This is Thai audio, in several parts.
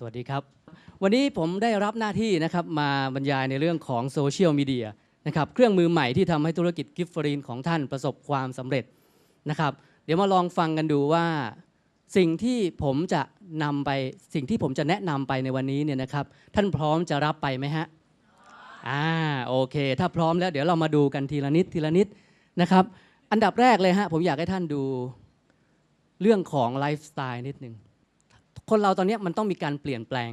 สวัสดีครับ วันนี้ผมได้รับหน้าที่นะครับมาบรรยายในเรื่องของโซเชียลมีเดียนะครับเครื่องมือใหม่ที่ทำให้ธุรกิจกิฟฟรีนของท่านประสบความสำเร็จนะครับ เดี๋ยวมาลองฟังกันดูว่า สิ่งที่ผมจะนำไปสิ่งที่ผมจะแนะนำไปในวันนี้เนี่ยนะครับ ท่านพร้อมจะรับไปไหมฮะอ่าโอเค ถ้าพร้อมแล้วเดี๋ยวเรามาดูกันทีละนิดทีละนิดนะครับ อันดับแรกเลยฮะผมอยากให้ท่านดูเรื่องของไลฟ์สไตล์นิดหนึ่ง คนเราตอนนี้มันต้องมีการเปลี่ยนแปลง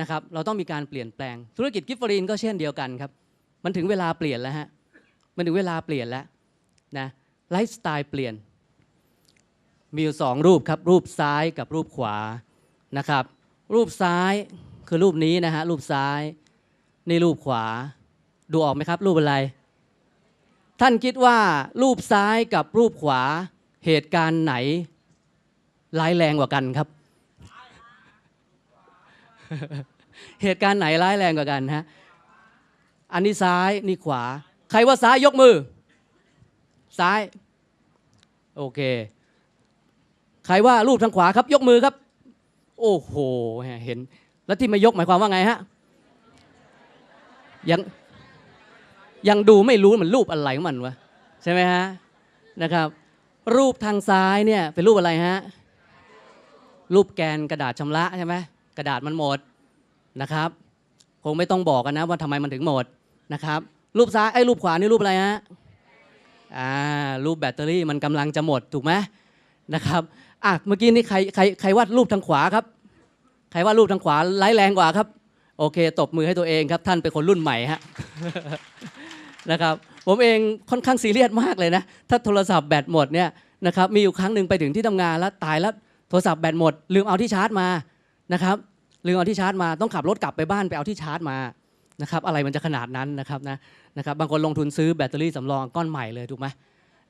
นะครับ เราต้องมีการเปลี่ยนแปลง ธุรกิจกิฟฟรีนก็เช่นเดียวกันครับ มันถึงเวลาเปลี่ยนแล้วฮะ มันถึงเวลาเปลี่ยนแล้วนะไลฟ์สไตล์เปลี่ยน มีอยู่สองรูปครับ รูปซ้ายกับรูปขวานะครับ รูปซ้ายคือรูปนี้นะฮะ รูปซ้าย นี่รูปขวา ดูออกไหมครับ รูปอะไร ท่านคิดว่ารูปซ้ายกับรูปขวาเหตุการณ์ไหนร้ายแรงกว่ากันครับ เหตุการณ์ไหนร้ายแรงกว่ากันฮะ อันนี้ซ้ายนี่ขวา ใครว่าซ้ายยกมือ ซ้าย โอเค ใครว่ารูปทางขวาครับ ยกมือครับ โอ้โห เห็น แล้วที่ไม่ยกหมายความว่าไงฮะ ยังยังดูไม่รู้มันรูปอะไรของมันวะใช่ไหมฮะนะครับ รูปทางซ้ายเนี่ยเป็นรูปอะไรฮะรูปแกนกระดาษชำระใช่ไหม กระดาษมันหมดนะครับ คงไม่ต้องบอกกันนะว่าทำไมมันถึงหมดนะครับ รูปซ้ายไอ้รูปขวานี่รูปอะไรฮะอ่ารูปแบตเตอรี่มันกำลังจะหมดถูกไหมนะครับอะเมื่อกี้นี่ใครใครใครวาดรูปทางขวาครับ ใครวาดรูปทางขวาไร้แรงกว่าครับ โอเค ตบมือให้ตัวเองครับ ท่านเป็นคนรุ่นใหม่ฮะนะครับผมเองค่อนข้างซีเรียสมากเลยนะ ถ้าโทรศัพท์แบตหมดเนี่ยนะครับมีอยู่ครั้งหนึ่งไปถึงที่ทำงานแล้วตายแล้วโทรศัพท์แบตหมด ลืมเอาที่ชาร์จมา นะครับลืมเอาที่ชาร์จมาต้องขับรถกลับไปบ้านไปเอาที่ชาร์จมานะครับอะไรมันจะขนาดนั้นนะครับนะนะครับบางคนลงทุนซื้อแบตเตอรี่สำรองก้อนใหม่เลยถูกไหม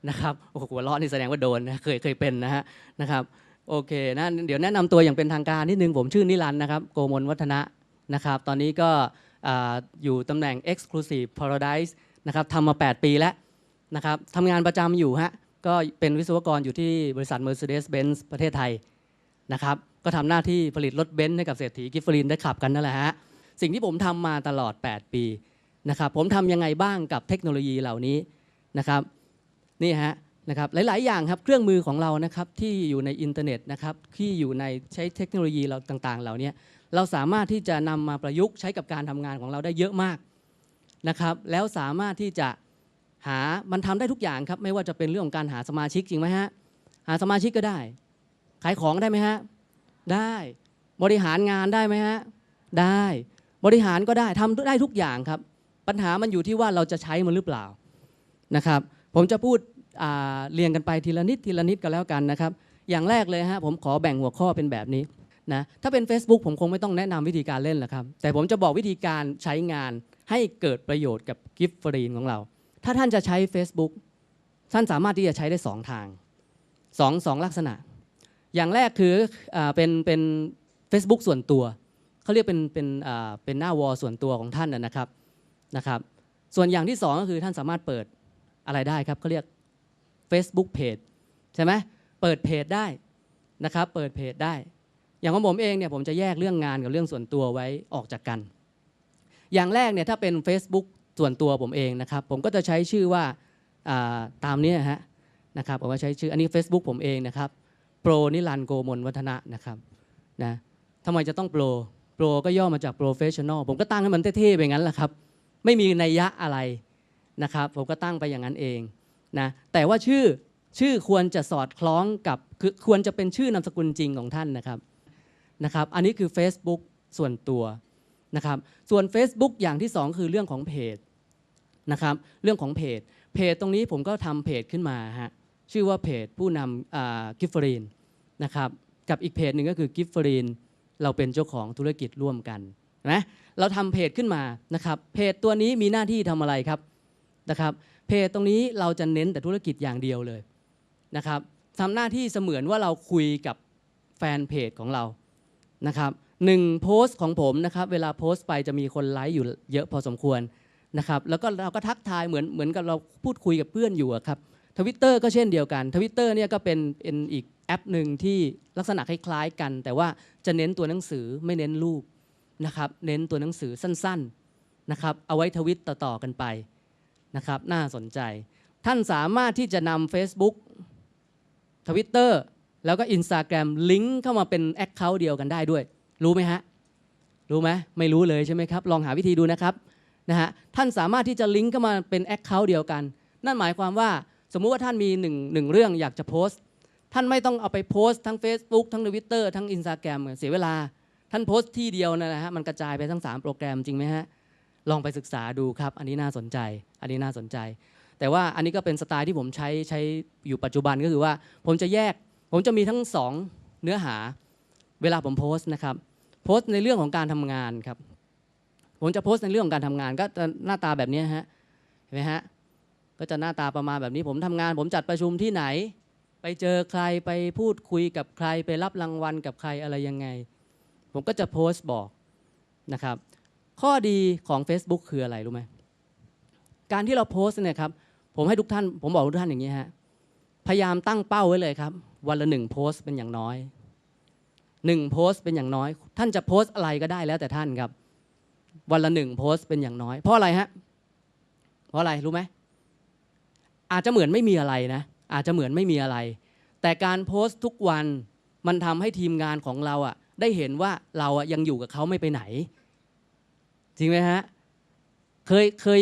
นะครับโอ้โหหัวเราะนี่แสดงว่าโดนนะเคยเคยเป็นนะฮะนะครับโอเคนะเดี๋ยวแนะนำตัวอย่างเป็นทางการนิดนึงผมชื่อนิรันด์นะครับโกมลวัฒนะนะครับตอนนี้ก็ออยู่ตำแหน่ง Exclusive Paradise นะครับทำมา 8 ปีแล้วนะครับทำงานประจำอยู่ฮะก็เป็นวิศวกรอยู่ที่บริษัท Mercedes-Benz ประเทศไทยนะครับ ก็ทำหน้าที่ผลิตรถเบนซ์ให้กับเศรษฐีกิฟฟลินได้ขับกันนั่นแหละฮะสิ่งที่ผมทำมาตลอด 8 ปีนะครับผมทำยังไงบ้างกับเทคโนโลยีเหล่านี้นะครับนี่ฮะนะครับหลาย ๆ อย่างครับเครื่องมือของเรานะครับที่อยู่ในอินเทอร์เน็ตนะครับที่อยู่ในใช้เทคโนโลยีเราต่าง ๆ เหล่านี้เราสามารถที่จะนำมาประยุกต์ใช้กับการทำงานของเราได้เยอะมากนะครับแล้วสามารถที่จะหามันทำได้ทุกอย่างครับไม่ว่าจะเป็นเรื่องของการหาสมาชิกจริงไหมฮะหาสมาชิกก็ได้ ขายของได้ไหมฮะ ได้ บริหารงานได้ไหมฮะได้บริหารก็ได้ทำได้ทุกอย่างครับ ปัญหามันอยู่ที่ว่าเราจะใช้มันหรือเปล่านะครับ ผมจะพูดเรียงกันไปทีละนิดทีละนิดกันแล้วกันนะครับ อย่างแรกเลยฮะผมขอแบ่งหัวข้อเป็นแบบนี้นะถ้าเป็น Facebook ผมคงไม่ต้องแนะนำวิธีการเล่นหรอกครับ แต่ผมจะบอกวิธีการใช้งานให้เกิดประโยชน์กับกิฟต์ฟรีนของเรา ถ้าท่านจะใช้ Facebook ท่านสามารถที่จะใช้ได้สองทางสองสองลักษณะ อย่างแรกคืออเป็นเป็น Facebook ส่วนตัวเขาเรียกเป็นเป็นเป็นหน้าวอลส่วนตัวของท่านนะครับนะครับ ส่วนอย่างที่สองก็คือท่านสามารถเปิดอะไรได้ครับเขาเรียก Facebook Page ใช่ไหมเปิดเพจได้นะครับ เปิดเพจได้ อย่างของผมเองเนี่ยผมจะแยกเรื่องงานกับเรื่องส่วนตัวไว้ออกจากกัน อย่างแรกเนี่ยถ้าเป็น Facebook ส่วนตัวผมเองนะครับ ผมก็จะใช้ชื่อว่าาตามนี้ฮะนะครับผมว่าใช้ชื่ออันนี้ Facebook ผมเองนะครับ รนิรันโกมลวัฒนะนะครับนะทำไมจะต้องโปรโปรก็ย่อมาจาก professional ผมก็ตั้งให้มันเท่ๆไปงั้นแหละครับ ไม่มีนัยยะอะไรนะครับ ผมก็ตั้งไปอย่างนั้นเองนะแต่ว่าชื่อชื่อควรจะสอดคล้องกับคือควรจะเป็นชื่อนามสกุลจริงของท่านนะครับนะครับ อันนี้คือ Facebook ส่วนตัวนะครับส่วน Facebook อย่างที่สองคือเรื่องของเพจนะครับเรื่องของเพจ เพจตรงนี้ผมก็ทำเพจขึ้นมาฮะชื่อว่าเพจผู้นำกิฟเฟรีน นะครับกับอีกเพจหนึ่งก็คือกิฟฟรีนเราเป็นเจ้าของธุรกิจร่วมกันนะเราทำเพจขึ้นมานะครับเพจตัวนี้มีหน้าที่ทำอะไรครับนะครับเพจตรงนี้เราจะเน้นแต่ธุรกิจอย่างเดียวเลยนะครับทำหน้าที่เสมือนว่าเราคุยกับแฟนเพจของเรานะครับหนึ่งโพสต์ของผมนะครับเวลาโพสต์ไปจะมีคนไลค์อยู่เยอะพอสมควรนะครับแล้วก็เราก็ทักทายเหมือนเหมือนกับเราพูดคุยกับเพื่อนอยู่ครับ ทวิตเตอร์ก็เช่นเดียวกันทวิตเตอร์เนี่ยก็เป็นเป็นอีกแอปหนึ่งที่ลักษณะคล้ายๆกัน แต่ว่าจะเน้นตัวหนังสือไม่เน้นรูปนะครับเน้นตัวหนังสือสั้นๆนะครับเอาไว้ทวิตต่อๆกันไปนะครับน่าสนใจ ท่านสามารถที่จะนำ Facebook Twitter แล้วก็ Instagram ลิงก์เข้ามาเป็นแอคเคาท์เดียวกันได้ด้วย รู้ไหมฮะ รู้ไหมไม่รู้เลยใช่ไหมครับ ลองหาวิธีดูนะครับนะฮะท่านสามารถที่จะลิงก์เข้ามาเป็นแอคเคาท์เดียวกัน นั่นหมายความว่า สมมุติว่าท่านมีหนึ่งหนึ่งเรื่องอยากจะโพสต์ ท่านไม่ต้องเอาไปโพสต์ทั้ง Facebook ทั้ง Twitter ทั้ง Instagram เสียเวลา ท่านโพสต์ที่เดียวนะฮะมันกระจายไปทั้ง 3 โปรแกรมจริงไหมฮะลองไปศึกษาดูครับ อันนี้น่าสนใจ อันนี้น่าสนใจ แต่ว่าอันนี้ก็เป็นสไตล์ที่ผมใช้ใช้อยู่ปัจจุบันก็คือว่า ผมจะแยก ผมจะมีทั้งสองเนื้อหาเวลาผมโพสต์นะครับโพสต์ในเรื่องของการทำงานครับ ผมจะโพสต์ในเรื่องของการทำงานก็จะหน้าตาแบบนี้ฮะเห็นไหมฮะ ก็จะหน้าตาประมาณแบบนี้ผมทำงาน ผมจัดประชุมที่ไหน ไปเจอใครไปพูดคุยกับใครไปรับรางวัลกับใครอะไรยังไง ผมก็จะโพสต์บอกนะครับ ข้อดีของ Facebook คืออะไรรู้ไหมการที่เราโพสต์เนี่ยครับผมให้ทุกท่าน ผมบอกทุกท่านอย่างนี้ฮะพยายามตั้งเป้าไว้เลยครับ วันละหนึ่งโพสต์เป็นอย่างน้อยหนึ่งโพสต์เป็นอย่างน้อย ท่านจะโพสต์อะไรก็ได้แล้วแต่ท่านครับ วันละหนึ่งโพสต์เป็นอย่างน้อย เพราะอะไรฮะเพราะอะไรรู้ไหม อาจจะเหมือนไม่มีอะไรนะ อาจจะเหมือนไม่มีอะไร แต่การโพสต์ทุกวันมันทำให้ทีมงานของเราอะได้เห็นว่าเราอะยังอยู่กับเขาไม่ไปไหน จริงไหมฮะ เคยเคย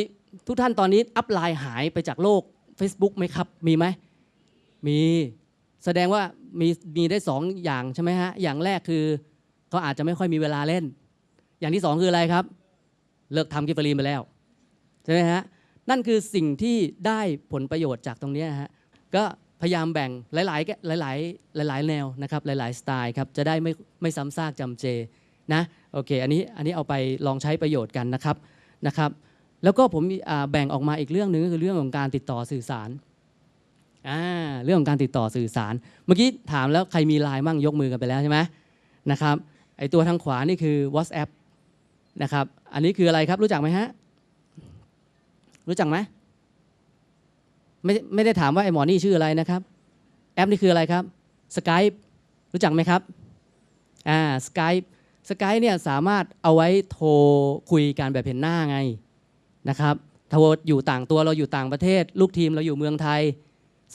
ทุกท่านตอนนี้อัพไลน์หายไปจากโลก Facebook ไหมครับ มีไหม มีแสดงว่ามีมีได้สองอย่างใช่ไหมฮะ อย่างแรกคือเขาอาจจะไม่ค่อยมีเวลาเล่น อย่างที่สองคืออะไรครับ เลิกทำกิฟต์รีนไปแล้ว ใช่ไหมฮะ นั่นคือสิ่งที่ได้ผลประโยชน์จากตรงนี้ยฮะก็พยายามแบ่งหลาย ๆ หลาย ๆ หลาย ๆ แนวนะครับหลาย ๆ สไตล์ครับจะได้ไม่ไม่ซ้ำซากจำเจนะโอเคอันนี้อันนี้เอาไปลองใช้ประโยชน์กันนะครับนะครับ แล้วก็ผมแบ่งออกมาอีกเรื่องหนึ่งก็คือเรื่องของการติดต่อสื่อสารอ่าเรื่องของการติดต่อสื่อสาร เมื่อกี้ถามแล้วใครมีไลน์มั่งยกมือกันไปแล้วใช่ไหมนะครับไอตัวทางขวานี่คือ WhatsApp นะครับอันนี้คืออะไรครับรู้จักไหมฮะ รู้จักไหมไม่ไม่ได้ถามว่าไอ้หมอนี่ชื่ออะไรนะครับ แอปนี่คืออะไรครับ Skype รู้จักไหมครับอ่า Skype Skype เนี่ยสามารถเอาไว้โทรคุยกันแบบเห็นหน้าไงนะครับโทรอยู่ต่างตัวเราอยู่ต่างประเทศ ลูกทีมเราอยู่เมืองไทย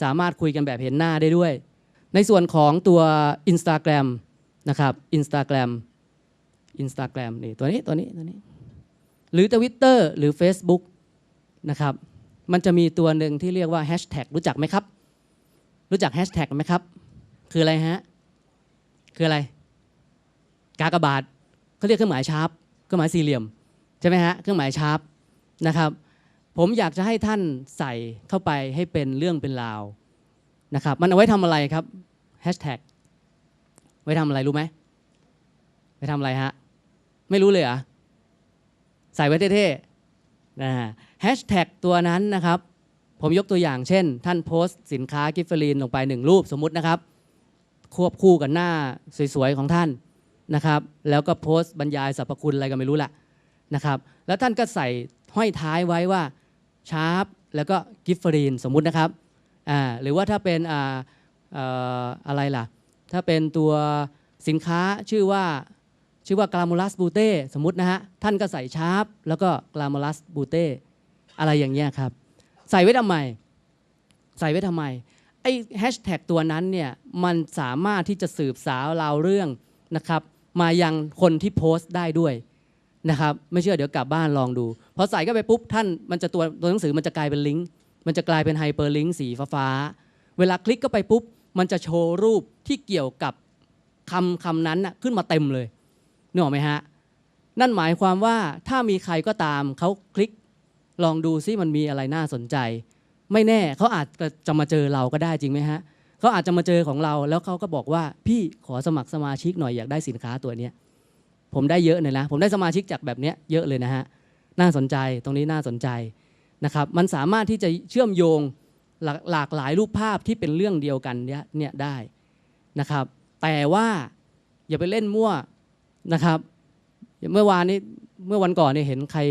สามารถคุยกันแบบเห็นหน้าได้ด้วย ในส่วนของตัว Instagram นะครับ Instagram Instagram นี่ตัวนี้ตัวนี้ตัวนี้ หรือ Twitter หรือ Facebook นะครับ มันจะมีตัวหนึ่งที่เรียกว่าแฮชแท็กรู้จักไหมครับ รู้จักแฮชแท็กไหมครับ คืออะไรฮะ คืออะไร กากบาทเขาเรียกเครื่องหมายชาร์ปเครื่องหมายสี่เหลี่ยมใช่ไหมฮะ เครื่องหมายชาร์ปนะครับ ผมอยากจะให้ท่านใส่เข้าไปให้เป็นเรื่องเป็นราวนะครับ มันเอาไว้ทำอะไรครับแฮชแท็กไว้ทำอะไรรู้ไหมไว้ทำอะไรฮะ ไม่รู้เลยอะใส่ไว้เท่ๆนะฮะ แฮชแท็กตัวนั้นนะครับ ผมยกตัวอย่างเช่น ท่านโพสต์สินค้ากิฟเฟอรีนลงไปหนึ่งรูปสมมุตินะครับ ควบคู่กับหน้าสวยๆของท่านนะครับ แล้วก็โพสต์บรรยายสรรพคุณอะไรก็ไม่รู้ละนะครับ แล้วท่านก็ใส่ห้อยท้ายไว้ว่าชาร์ปแล้วก็กิฟเฟอรีนสมมุตินะครับอ่าหรือว่าถ้าเป็นอ่าอะไรล่ะ ถ้าเป็นตัวสินค้าชื่อว่าชื่อว่ากลา m ม l ัสบูเต้สมมตินะฮะ ท่านก็ใส่ชาร์ปแล้วก็กลา m ม l ัสบูเต้ อะไรอย่างเงี้ยครับ ใส่ไว้ทำไม ใส่ไว้ทำไมไอ้แฮชแท็กตัวนั้นเนี่ยมันสามารถที่จะสืบสาวราวเรื่องนะครับมายังคนที่โพสต์ได้ด้วยนะครับไม่เชื่อเดี๋ยวกลับบ้านลองดูพอใส่เข้าไปปุ๊บท่านมันจะตัวตัวหนังสือมันจะกลายเป็นลิงก์มันจะกลายเป็นไฮเปอร์ลิงก์สีฟ้าเวลาคลิกเข้าไปปุ๊บ มันจะโชว์รูปที่เกี่ยวกับคำคำนั้นนะขึ้นมาเต็มเลยนึกออกไหมฮะนั่นหมายความว่าถ้ามีใครก็ตามเขาคลิก ลองดูซิมันมีอะไรน่าสนใจ ไม่แน่เขาอาจจะมาเจอเราก็ได้จริงไหมฮะเขาอาจจะมาเจอของเราแล้วเขาก็บอกว่าพี่ขอสมัครสมาชิกหน่อยอยากได้สินค้าตัวเนี้ยผมได้เยอะเลยนะ ผมได้สมาชิกจากแบบเนี้ยเยอะเลยนะฮะน่าสนใจตรงนี้น่าสนใจนะครับมันสามารถที่จะเชื่อมโยงหลากหลากหลายรูปภาพที่เป็นเรื่องเดียวกันเนี้ยเนี่ยได้นะครับ แต่ว่าอย่าไปเล่นมั่วนะครับ เมื่อวานนี้เมื่อวันก่อนเนี่ยเห็นใคร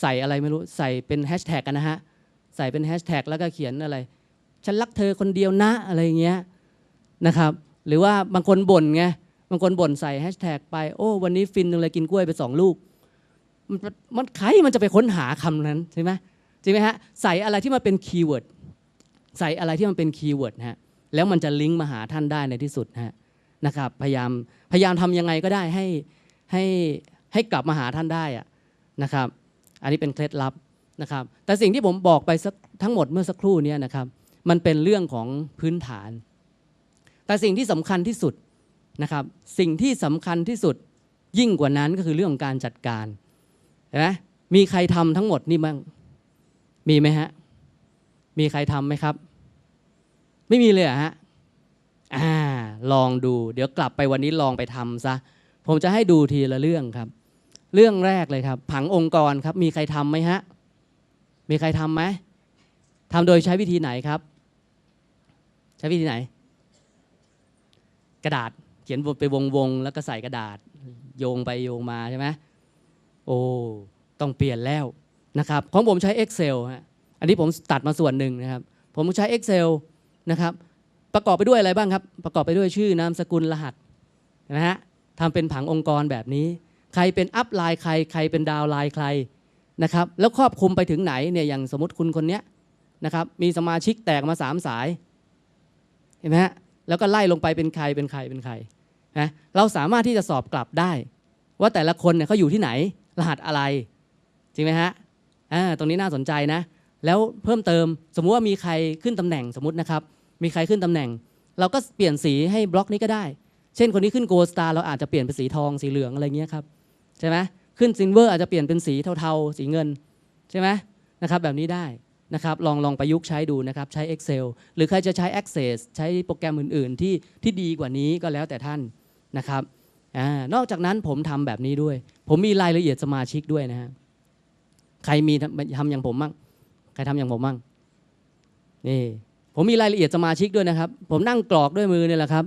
ใส่อะไรไม่รู้ใส่เป็นแฮชแท็กกันนะฮะใส่เป็นแฮชแท็กแล้วก็เขียนอะไร ฉันรักเธอคนเดียวนะอะไรเงี้ยนะครับหรือว่าบางคนบ่นไงบางคนบ่นใส่แฮชแท็กไปโอ้วันนี้ฟินจังเลยกินกล้วยไปสองลูก มันมันใครมันจะไปค้นหาคำนั้นใช่ไหมจริงไหมฮะใส่อะไรที่มันเป็นคีย์เวิร์ดใส่อะไรที่มันเป็นคีย์เวิร์ดฮะแล้วมันจะลิงก์มาหาท่านได้ในที่สุดฮะนะครับพยายามพยายามทำยังไงก็ได้ให้ให้ให้กลับมาหาท่านได้อะนะครับ อันนี้เป็นเคล็ดลับนะครับ แต่สิ่งที่ผมบอกไปทั้งหมดเมื่อสักครู่นี้นะครับ มันเป็นเรื่องของพื้นฐาน แต่สิ่งที่สำคัญที่สุดนะครับ สิ่งที่สำคัญที่สุดยิ่งกว่านั้นก็คือเรื่องของการจัดการเห็นไหมมีใครทำทั้งหมดนี่บ้างมีไหมฮะ มีใครทำไหมครับ ไม่มีเลยเหรอฮะอ่าลองดู เดี๋ยวกลับไปวันนี้ลองไปทำซะ ผมจะให้ดูทีละเรื่องครับ เรื่องแรกเลยครับ ผังองค์กรครับ มีใครทำไหมฮะ มีใครทำไหมทำโดยใช้วิธีไหนครับ ใช้วิธีไหน กระดาษเขียนบทไปวงๆแล้วก็ใส่กระดาษ โยงไปโยงมาใช่ไหมโอ้ต้องเปลี่ยนแล้วนะครับของผมใช้ Excel ฮะอันนี้ผมตัดมาส่วนหนึ่งนะครับ ผมใช้ Excel นะครับประกอบไปด้วยอะไรบ้างครับ ประกอบไปด้วยชื่อนามสกุลรหัสนไหมฮะทำเป็นผังองค์กรแบบนี้ ใครเป็นอัพไลน์ใครใครเป็นดาวไลน์ใครนะครับแล้วครอบคลุมไปถึงไหนเนี่ยอย่างสมมติคุณคนเนี้ยนะครับมีสมาชิกแตกมาสามสายเห็นไหมฮะแล้วก็ไล่ลงไปเป็นใครเป็นใครเป็นใครนะเราสามารถที่จะสอบกลับได้ ว่าแต่ละคนเนี่ยเขาอยู่ที่ไหน รหัสอะไร จริงไหมฮะอ่าตรงนี้น่าสนใจนะ แล้วเพิ่มเติมสมมุติว่ามีใครขึ้นตำแหน่งสมมตินะครับ มีใครขึ้นตำแหน่ง เราก็เปลี่ยนสีให้บล็อกนี้ก็ได้ เช่นคนนี้ขึ้นโกลสตาร์เราอาจจะเปลี่ยนเป็นสีทองสีเหลืองอะไรเงี้ยครับ ใช่ไหมขึ้นซิลเวอร์อาจจะเปลี่ยนเป็นสีเทาๆ สีเงินใช่ไหมนะครับแบบนี้ได้นะครับลองลองประยุกต์ใช้ดูนะครับใช้ Excel หรือใครจะใช้ Access ใช้โปรแกรมอื่น ๆ ที่ที่ดีกว่านี้ก็แล้วแต่ท่านนะครับอนอกจากนั้นผมทำแบบนี้ด้วย ผมมีรายละเอียดสมาชิกด้วยนะฮะใครมีทำอย่างผมบ้างใครทำอย่างผมบ้างนี่ผมมีรายละเอียดสมาชิกด้วยนะครับ ผมนั่งกรอกด้วยมือเนี่ยแหละครับ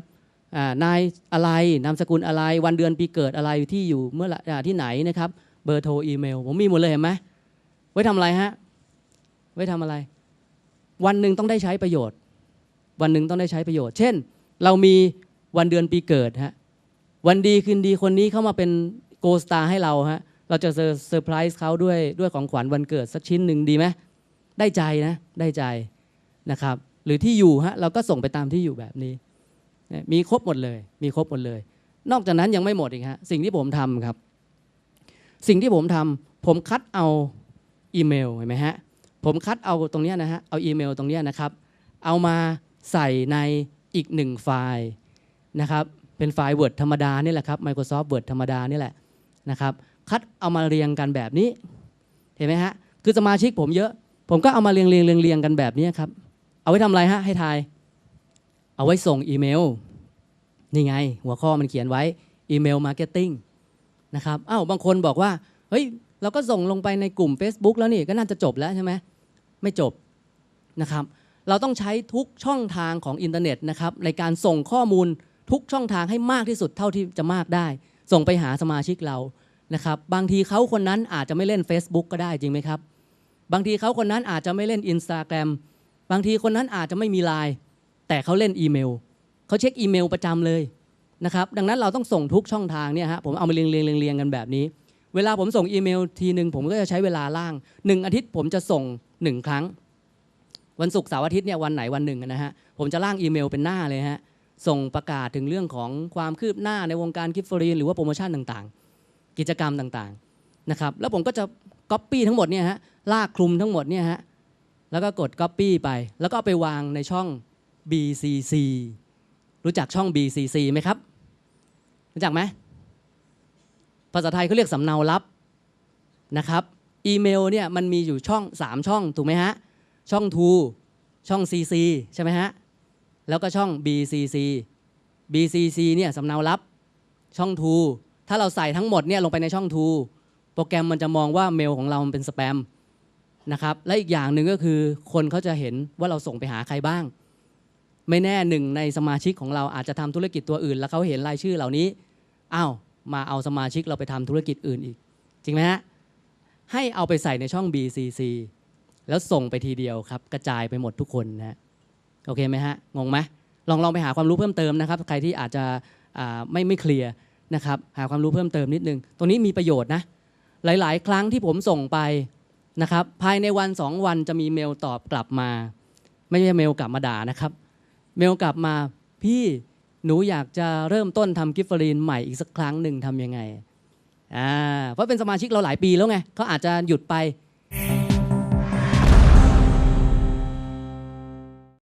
นายอะไรนามสกุลอะไร วันเดือนปีเกิดอะไรที่อยู่เมื่ออที่ไหนนะครับ เบอร์โทรอีเมล ผมมีหมดเลยเห็นไหมไว้ทำอะไรฮะไว้ทำอะไร วันหนึ่งต้องได้ใช้ประโยชน์ วันหนึ่งต้องได้ใช้ประโยชน์ เช่น เรามีวันเดือนปีเกิดฮะวันดีคืนดีคนนี้เข้ามาเป็นโกสตาร์ให้เราฮะเราจะเซอร์ไพรส์เขาด้วยด้วยของขวัญวันเกิดสักชิ้นหนึ่งดีไหมได้ใจนะได้ใจนะครับ หรือที่อยู่ฮะเราก็ส่งไปตามที่อยู่แบบนี้ มีครบหมดเลย มีครบหมดเลย นอกจากนั้นยังไม่หมดอีกฮะสิ่งที่ผมทำครับ สิ่งที่ผมทำผมคัดเอาอีเมลเห็นไหมฮะผมคัดเอาตรงนี้นะฮะเอาอีเมลตรงนี้นะครับ เอามาใส่ในอีกหนึ่งไฟล์นะครับ เป็นไฟล์ Word ธรรมดานี่แหละครับ Microsoft Word ธรรมดานี่แหละนะครับ คัดเอามาเรียงกันแบบนี้ เห็นไหมฮะ คือสมาชิกผมเยอะ ผมก็เอามาเรียงเรียงเรียงเรียงกันแบบนี้ครับ เอาไว้ทำอะไรฮะ ให้ทาย เอาไว้ส่งอีเมล นี่ไง หัวข้อมันเขียนไว้อีเมลมาร์เก็ตติ้งนะครับอ้าวบางคนบอกว่า เฮ้ย เราก็ส่งลงไปในกลุ่ม Facebook แล้วนี่ก็น่าจะจบแล้วใช่ไหมไม่จบนะครับ เราต้องใช้ทุกช่องทางของอินเทอร์เน็ตนะครับในการส่งข้อมูลทุกช่องทางให้มากที่สุดเท่าที่จะมากได้ ส่งไปหาสมาชิกเรานะครับบางทีเขาคนนั้นอาจจะไม่เล่น Facebook ก็ได้จริงไหมครับ บางทีเขาคนนั้นอาจจะไม่เล่น Instagram บางทีคนนั้นอาจจะไม่มีไลน์ แต่เขาเล่นอีเมลเขาเช็คอีเมลประจำเลยนะครับดังนั้นเราต้องส่งทุกช่องทางเนี่ยฮะผมเอามาเรียงเรียงเรียงกันแบบนี้ เวลาผมส่งอีเมลทีหนึ่งผมก็จะใช้เวลาล่างหนึ่งอาทิตย์ผมจะส่งหนึ่งครั้ง วันศุกร์เสาร์อาทิตย์เนี่ยวันไหนวันหนึ่งนะฮะผมจะล่างอีเมลเป็นหน้าเลยฮะส่งประกาศถึงเรื่องของความคืบหน้าในวงการกิฟต์ฟรีนหรือว่าโปรโมชั่นต่างๆ กิจกรรมต่างๆนะครับแล้วผมก็จะก๊อปปี้ทั้งหมดเนี่ยฮะลากคลุมทั้งหมดเนี่ยฮะแล้วก็กดก๊อปปี้ไป แล้วก็เอาไปวางในช่อง BCC รู้จักช่อง BCC ไหมครับ รู้จักไหม ภาษาไทยเขาเรียกสำเนาลับนะครับ อีเมลเนี่ยมันมีอยู่ช่อง 3 ช่องถูกไหมฮะ ช่อง to ช่อง cc ใช่ไหมฮะ แล้วก็ช่อง bcc bcc เนี่ยสำเนาลับ ช่อง to ถ้าเราใส่ทั้งหมดเนี่ยลงไปในช่อง to โปรแกรมมันจะมองว่าเมลของเรามันเป็นสแปมนะครับ และอีกอย่างหนึ่งก็คือคนเขาจะเห็นว่าเราส่งไปหาใครบ้าง ไม่แน่หนึ่งในสมาชิกของเราอาจจะทำธุรกิจตัวอื่น แล้วเขาเห็นรายชื่อเหล่านี้อ้าวมาเอาสมาชิกเราไปทำธุรกิจอื่นอีก จริงไหมฮะให้เอาไปใส่ในช่อง BCC แล้วส่งไปทีเดียวครับ กระจายไปหมดทุกคนนะโอเคไหมฮะงงไหมลองลองไปหาความรู้เพิ่มเติมนะครับ ใครที่อาจจะไม่ไม่เคลียร์นะครับหาความรู้เพิ่มเติมนิดนึง ตรงนี้มีประโยชน์นะ หลาย ๆ ครั้งที่ผมส่งไปนะครับ ภายในวันสองวันจะมีเมลตอบกลับมา ไม่ใช่เมลกลับมาด่านะครับ เมลกลับมาพี่หนูอยากจะเริ่มต้นทำกิฟเฟอรีนใหม่อีกสักครั้งหนึ่งทำยังไงอ่าเพราะเป็นสมาชิกเราหลายปีแล้วไงเขาอาจจะหยุดไป